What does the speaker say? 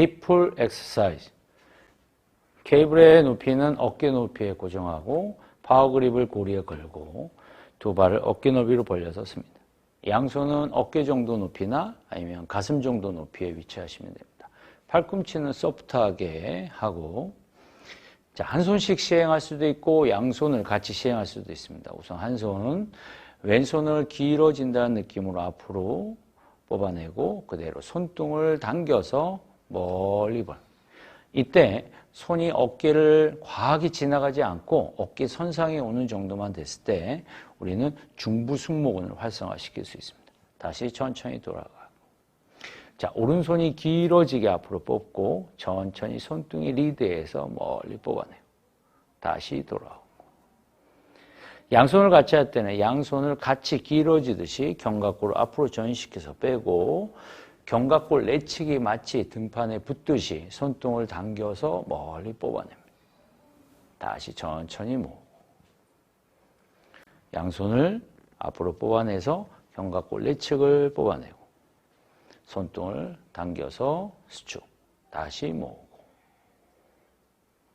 힙풀 엑서사이즈. 케이블의 높이는 어깨 높이에 고정하고 파워 그립을 고리에 걸고 두 발을 어깨 너비로 벌려서 씁니다. 양손은 어깨 정도 높이나 아니면 가슴 정도 높이에 위치하시면 됩니다. 팔꿈치는 소프트하게 하고 자, 한 손씩 시행할 수도 있고 양손을 같이 시행할 수도 있습니다. 우선 한 손은 왼손을 길어진다는 느낌으로 앞으로 뽑아내고 그대로 손등을 당겨서 멀리 벌. 이때 손이 어깨를 과하게 지나가지 않고 어깨 선상에 오는 정도만 됐을 때 우리는 중부 승모근을 활성화시킬 수 있습니다. 다시 천천히 돌아가. 자, 오른손이 길어지게 앞으로 뽑고 천천히 손등이 리드해서 멀리 뽑아내고 다시 돌아오고 양손을 같이 할 때는 양손을 같이 길어지듯이 견갑골을 앞으로 전시켜서 빼고 견갑골 내측이 마치 등판에 붙듯이 손등을 당겨서 멀리 뽑아냅니다. 다시 천천히 모으고. 양손을 앞으로 뽑아내서 견갑골 내측을 뽑아내고. 손등을 당겨서 수축. 다시 모으고